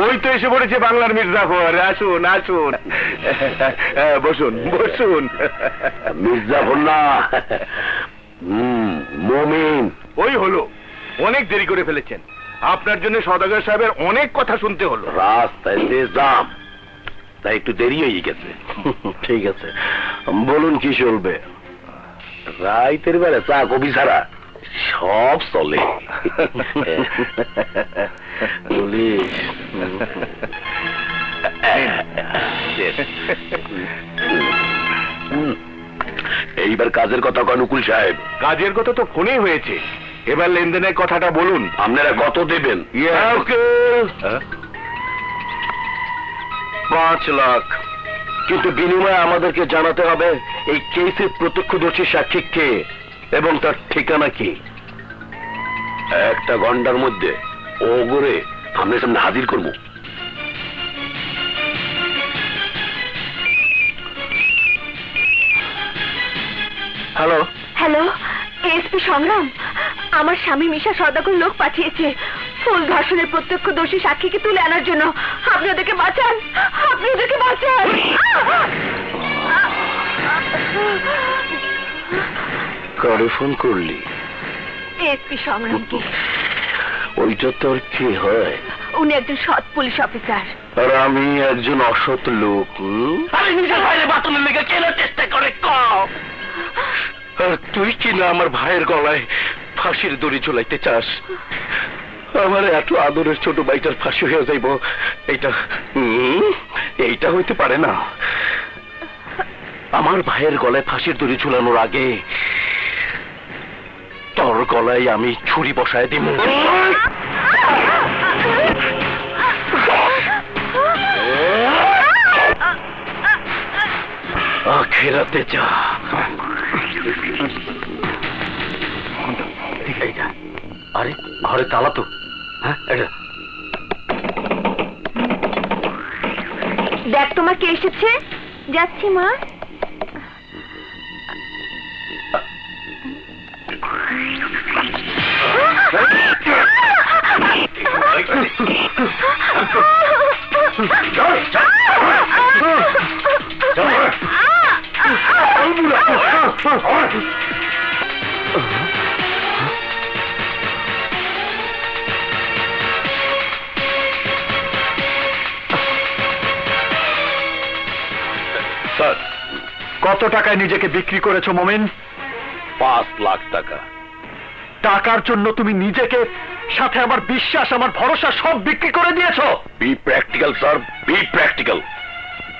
ওই তো এসে পড়েছে বাংলার মির্জাফর। আসুন আসুন। হ্যাঁ, বসুন বসুন। মির্জাফর না। মমিন। ওই হলো। অনেক দেরি করে ফেলেছেন। আপনার জন্য সদাগর সাহেবের অনেক কথা শুনতে হলো। রাস্তায় যে জাম তাই একটু দেরি হয়ে গেছে। ঠিক আছে। বলুন কি চলবে? রাইতের বেলা চা কবি ছাড়া। সব চলে। পুলিশ। এইবার কাজের কথা কনুকুল সাহেব। কাজের কথা তো ফোনেই হয়েছে। এবার লেনদেনের কথাটা বলুন। আপনারা কত দেবেন? হ্যাঁ? পাঁচ লাখ। কিন্তু বিনিময়ে আমাদেরকে জানাতে হবে এই কেসের প্রত্যক্ষদর্শী সাক্ষী কে এবং তার ঠিকানা কি? একটা ঘণ্টার মধ্যে। ও করে আপনার সামনে হাজির করব। হ্যালো। হ্যালো এসপি সংগ্রাম? আমার স্বামী মিশা সদাগর লোক পাঠিয়েছে। ফুল ধর্ষণের প্রত্যক্ষদর্শী সাক্ষীকে তুলে আনার জন্য। আপনি ওদেরকে বাঁচান। আপনি ওদেরকে বাঁচান। কারে ফোন করলি? এসপি সংগ্রামকে ওইটা তোর কি হয়? উনি একজন সৎ পুলিশ অফিসার। আর আমি একজন অসৎ লোক আরে নিজের ভাইয়ের বাতনের লেগে কেনার চেষ্টা করে কম আর তুই কি না আমার ভাইয়ের গলায় ফাঁসির দড়ি ঝুলাইতে চাস? আমার এত আদরের ছোট ভাইটার ফাঁসি হয়ে যাইব এইটা এইটা হইতে পারে না। আমার ভাইয়ের গলায় ফাঁসির দড়ি ঝুলানোর আগে তোর গলায় আমি ছুরি বসায় দিব আখেরাতে যা। আরে, ঘরে তালা তো। হ্যাঁ এটা। দেখ তোমার কে এসেছে? যাচ্ছি মা। স্যার কত টাকায় নিজেকে বিক্রি করেছ মমিন? পাঁচ লাখ টাকা। টাকার জন্য তুমি নিজেকে সাথে আমার বিশ্বাস আমার ভরসা সব বিক্রি করে দিয়েছ? B practical sir B practical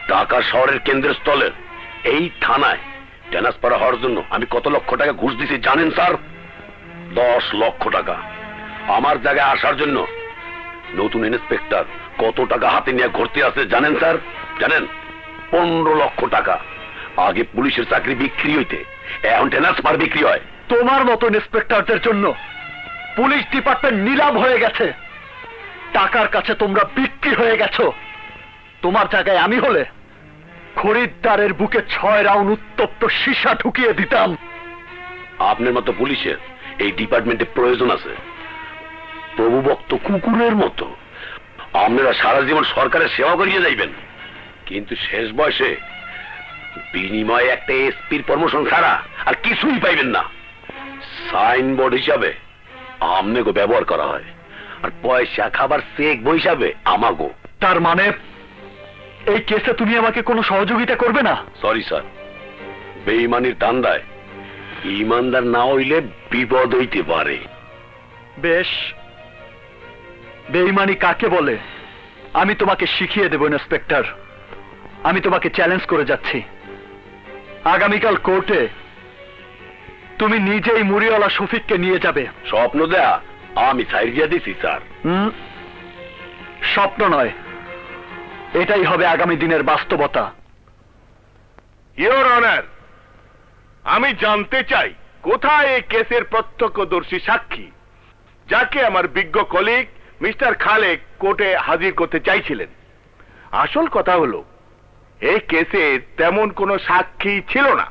Dhaka শহরের কেন্দ্রস্থলের এই থানায় ট্রান্সফার হওয়ার জন্য আমি কত লক্ষ টাকা ঘুষ দিছি জানেন, স্যার? দশ লক্ষ টাকা। আমার জায়গায় আসার জন্য নতুন ইন্সপেক্টর কত টাকা হাতে নিয়ে ঘুরতে আছে জানেন, স্যার? জানেন? পনেরো লক্ষ টাকা। আগে পুলিশের চাকরি বিক্রি হইতে, এখন ট্রান্সফার বিক্রি হয়। তোমার মতো ইন্সপেক্টরদের জন্য পুলিশ ডিপার্টমেন্ট নীলাভ হয়ে গেছে। টাকার কাছে তোমরা বিক্রি হয়ে গেছো। তোমার জায়গায় আমি হলে খরিদ্দারের বুকে ছয় রাউন্ড উত্তপ্ত সীসা ঢুকিয়ে দিতাম। আপনার মতো পুলিশের এই ডিপার্টমেন্টে প্রয়োজন আছে। প্রভুভক্ত কুকুরের মতো। আপনারা সারা জীবন সরকারের সেবা করিয়ে যাইবেন। কিন্তু শেষ বয়সে বিনিময়ে একটা এসপির প্রমোশন ছাড়া আর কিছুই পাইবেন না। সাইনবোর্ড হিসাবে আমনেগো ব্যবহার করা হয়। আর পয়সা খাবার চেক বই হিসাবে আমাগো তার মানে এই কেসে তুমি আমাকে কোনো সহযোগিতা করবে না? সরি স্যার বেইমানির ধান্দায় ইমানদার না হইলে বিপদ হইতে পারে। বেশ। বেইমানি কাকে বলে? আমি তোমাকে শিখিয়ে দেব ইন্সপেক্টর। আমি তোমাকে চ্যালেঞ্জ করে যাচ্ছি। আগামীকাল কোর্টে তুমি নিজেই মুড়িওয়ালা শফিককে নিয়ে যাবে। স্বপ্ন দেয়া আমি সাইরিয়া দিছি স্যার। হুম? স্বপ্ন নয়। এটাই হবে আগামী দিনের বাস্তবতা। ইওর অনার আমি জানতে চাই, কোথায় এই কেসের প্রত্যক্ষদর্শী সাক্ষী, যাকে আমার বিজ্ঞ কলিগ মিস্টার খালেক কোর্টে হাজির করতে চাইছিলেন? আসল কথা হলো, এই কেসে তেমন কোনো সাক্ষী ছিল না।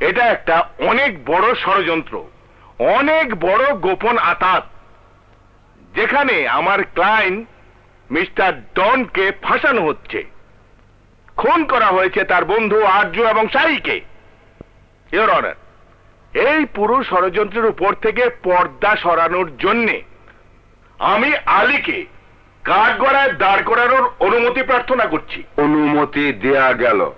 এটা একটা অনেক বড় ষড়যন্ত্র, অনেক বড় গোপন আতাত, যেখানে আমার ক্লায়েন্ট মিস্টার ডনকে ফাঁসানো হচ্ছে। খুন করা হয়েছে তার বন্ধু আর্য এবং সাইকে এই পুরো ষড়যন্ত্রের উপর থেকে পর্দা সরানোর জন্যে আমি আলীকে কাঠগড়ায় দাঁড় করানোর অনুমতি প্রার্থনা করছি। অনুমতি দেয়া গেল।